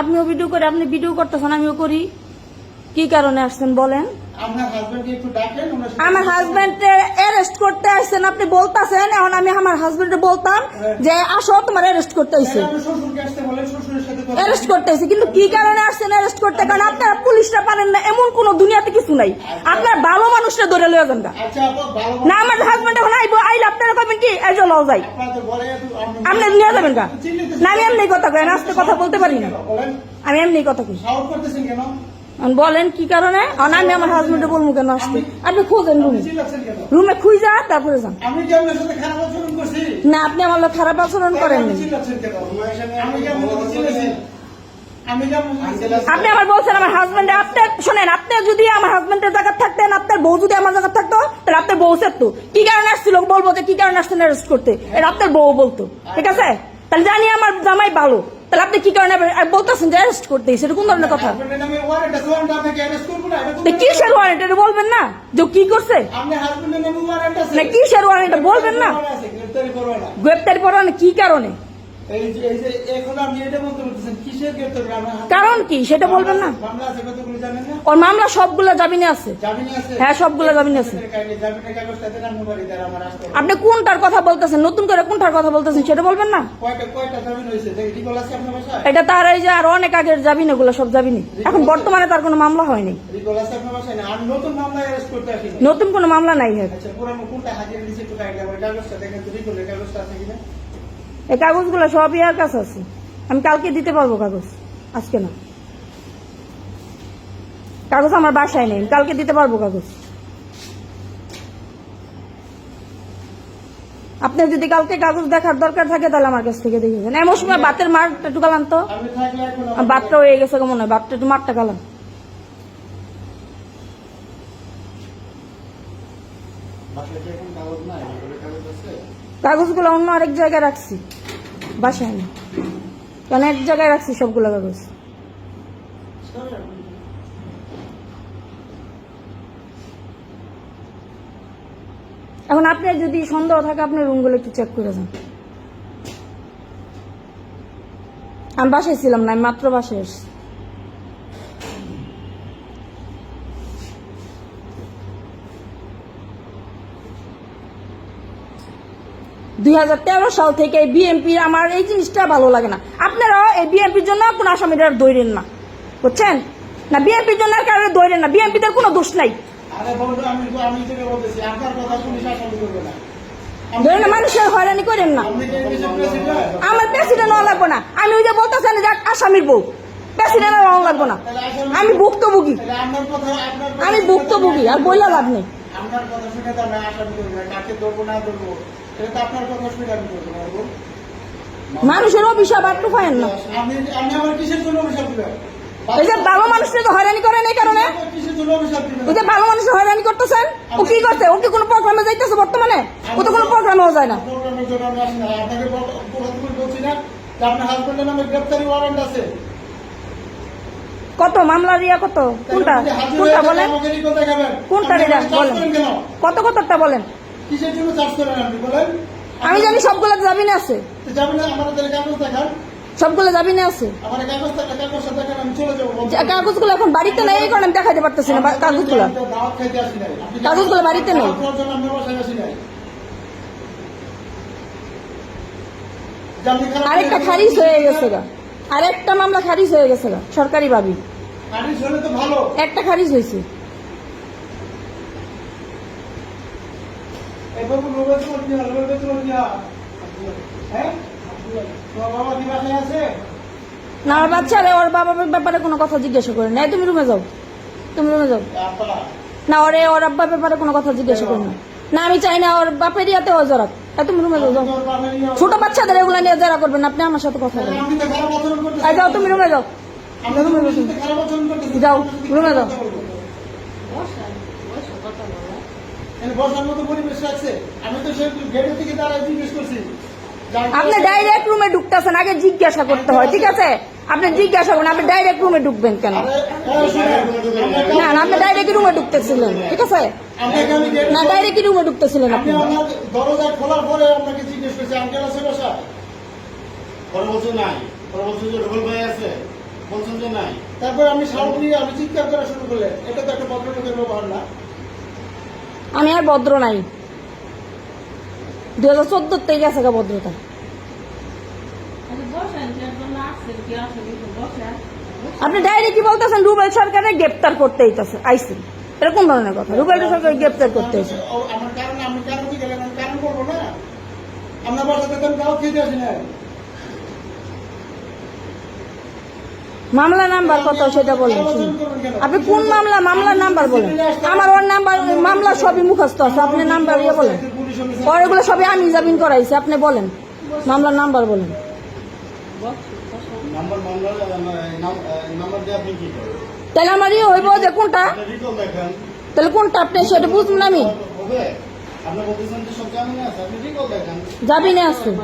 আপনিও ভিডিও করে আপনি ভিডিও করতেছেন আমিও করি। কি কারণে আসছেন বলেন? আমার হাজবেন্ডে অ্যারেস্ট করতে আসছেন আপনি বলতাছেন এখন আমি আমার হাজবেন্ডে বলতাম যে আসো তোমার অ্যারেস্ট করতে কথা অ্যারেস্ট করতে আইছে কিন্তু কি কারণে আসছেন অ্যারেস্ট করতে? কারণ আপনারা পুলিশরা পারেন না এমন কোন দুনিয়াতে কিছু নাই। আপনার ভালো মানুষরা ধরে লয়ে যান। আচ্ছা না আমার হাজবেন্ড এখন আইবো আইলে আপনারা কবেন কি এই লও যাই। আপনি- নিয়ে যাবেন না আমি এমনি কথা কই আস্তে কথা বলতে পারি না। আমি এমনি কথা কই। করতেছেন কেন? এখন বলেন কি কারণে? আমি আমার হাজবেন্ডে বলব কেন আসতে? আপনি খোঁজেন রুমে। রুমে খুঁজে যা তারপরে যান। না আপনি আমার লোক খারাপ আচরণ করেন আপনি? আপনি আমার বলছেন আমার হাজবেন্ড আপনার শোনেন আপনি যদি আমার হাজবেন্ডের জায়গা থাকতেন আপনার বউ যদি আমার জায়গা থাকতো তাহলে আপনার বউ তো কি কারণে আসছিল? বলব যে কি কারণে আসছেন অ্যারেস্ট করতে? এটা আপনার বউ বলতো। ঠিক আছে? তাহলে জানি আমার জামাই ভালো। তাহলে আপনি কি কারণে আর বলতেছেন যে অ্যারেস্ট করতে সেটা কোন ধরনের কথা? এটা কিসের ওয়ারেন্ট এটা বলবেন না। যে কি করছে? না কিসের ওয়ারেন্ট বলবেন না। গ্রেপ্তারি পরানো কি কারণে? কারণ কি? সেটা বলবেন না? ওর মামলা সবগুলো জামিনে আছে। হ্যাঁ সবগুলো জামিনে আছে। আপনি কোনটার কথা বলতেছেন? নতুন করে কোনটার কথা বলতেছেন? সেটা বলবেন না? জামিন এটা তার এই যে আর অনেক আগের যাবিনি ওগুলো সব যাবিনি এখন বর্তমানে তার কোনো মামলা হয়নি। নতুন কোনো মামলা নাই হ্যাঁ। এই কাগজগুলো সব ইয়ার কাছে আছে। আমি কালকে দিতে পারব কাগজ? আজকে না। কাগজ আমার বাসায় নেই কালকে দিতে পারব কাগজ? আপনার যদি কালকে কাগজ দেখার দরকার থাকে তাহলে আমার কাছ থেকে দেখে যান এমন সময় বাতের মারটা একটু গালাম তো। বাতটা হয়ে গেছে মনে হয়? বাতটা একটু মারটা গালাম বাসায় কি এখন কাগজ নাই? রিকলের কাগজ আছে? কাগজগুলো অন্য আরেক জায়গায় রাখছি। বাসায় না কারণ এক জায়গায় রাখছি সবগুলো কাগজ। এখন আপনার যদি সন্দেহ থাকে, আপনার রুমগুলো একটু চেক করে যান। আমি বাসায় ছিলাম না, আমি মাত্র বাসায় এসেছি দুই হাজার তেরো সাল থেকে বিএনপি আমার এই জিনিসটা ভালো লাগে না। আপনারা এই বিএনপির জন্য কোনো আসামিরা দৈরেন না। বুঝছেন? না বিএনপির জন্য কারণে দৈরেন না। বিএনপিদের কোনো দোষ নাই। বলতেছি না। ধরেন মানুষের হয়রানি করেন না। আমার প্রেসিডেন্ট হওয়া লাগবো না। আমি ওই যে বলতেছেন যে আসামির বউ। প্রেসিডেন্ট হওয়া লাগবো না। আমি ভুক্তভোগী। আমি ভুক্তভোগী আর বইলা লাভ নেই। আপনার কথা শুনে তো আমি আসামি করব না কাকে ধরবো না ধরবো এটা তো আপনার কথা শুনে আমি করব না। মানুষের অভিশাপ আর টুফায়েন না। আপনি আমার কিসের জন্য অভিশাপ এই যে ভালো মানুষের তো হয়রানি করেন এই কারণে। ওই যে ভালো মানুষের হয়রানি করতেছেন ও কি করছে? ও কি কোনো প্রোগ্রামে যাইতেছে বর্তমানে? ও তো কোনো প্রোগ্রামেও যায় না। প্রোগ্রামের জন্য আমি আসি না। আপনাকে বলছি না আপনার হাজবেন্ডের নামে গ্রেপ্তারি ওয়ারেন্ট আছে। কত মামলা রিয়া কত? কোনটা? কোনটা বলেন? কোনটা রিয়া বলেন। কত কতটা বলেন? আমি জানি সবগুলো জামিনে আছে। সবগুলো জামিনে আছে। কাগজগুলো এখন বাড়িতে নেই এই কারণে আমি দেখাতে পারতেছি না কাগজগুলো। কাগজগুলো বাড়িতে নেই। আরেকটা খারিজ হয়ে গেছে আরেকটা মামলা খারিজ হয়ে গেছে গা সরকারি ভাবি। খারিজ হলে তো ভালো। একটা খারিজ হয়েছে। হ্যাঁ? না আমার বাচ্চারে ওর বাবার ব্যাপারে কোনো কথা জিজ্ঞাসা করে না তুমি রুমে যাও। তুমি রুমে যাও। না ওরে ওর আব্বার ব্যাপারে কোনো কথা জিজ্ঞাসা করে না না আমি চাই না ওর বাপের ইয়াতে ও তুমি রুমে যাও। ছোট বাচ্চাদের এগুলো নিয়ে যারা করবেন আপনি আমার সাথে কথা বলেন। যাও তুমি রুমে যাও। যাও, রুমে যাও। আপনি ডাইরেক্ট রুমে ঢুকতেছেন আগে জিজ্ঞাসা করতে হয় ঠিক আছে? আপনি জিজ্ঞাসা করুন আপনি ডাইরেক্ট রুমে ঢুকবেন কেন? না না আপনি ডাইরেক্ট রুমে ঢুকতেছিলেন ঠিক আছে? না ডাইরেক্ট রুমে ঢুকতেছিলেন আপনি। দরজা খোলার পরে আপনাকে জিজ্ঞেস করছি আঙ্কেল আছে বাসা পরে বলছে নাই। ওরা বলছে যে রুবেল ভাই আছে। বলছেন যে নাই। তারপর আমি সাউন্ড নিয়ে আমি চিৎকার করা শুরু করলে এটা তো একটা ভদ্রলোকের ব্যবহার না। আমি আর ভদ্র নাই। দু হাজার চোদ্দ থেকে গেছে গা ভদ্রতা। আপনি ডাইরেক্ট কি বলতেছেন? রুবেল সরকারের গ্রেপ্তার করতে হইতেছে আইসি এটা কোন ধরনের কথা। রুবেল সরকার গ্রেপ্তার করতে হয়েছে মামলা নাম্বার কত সেটা বলেন। আপনি কোন মামলা মামলার নাম্বার বলেন? আমার ওর নাম্বার মামলা সবই মুখস্থ আছে। আপনি নাম্বার ইয়ে বলেন। পরে এগুলো সবই আমি জামিন করাইছি আপনি বলেন। মামলার নাম্বার বলেন। তাহলে আমার ইয়ে হইব যে কোনটা? তাহলে কোনটা আপনি সেটা বুঝবেন আমি। যাবি না বলতেছেন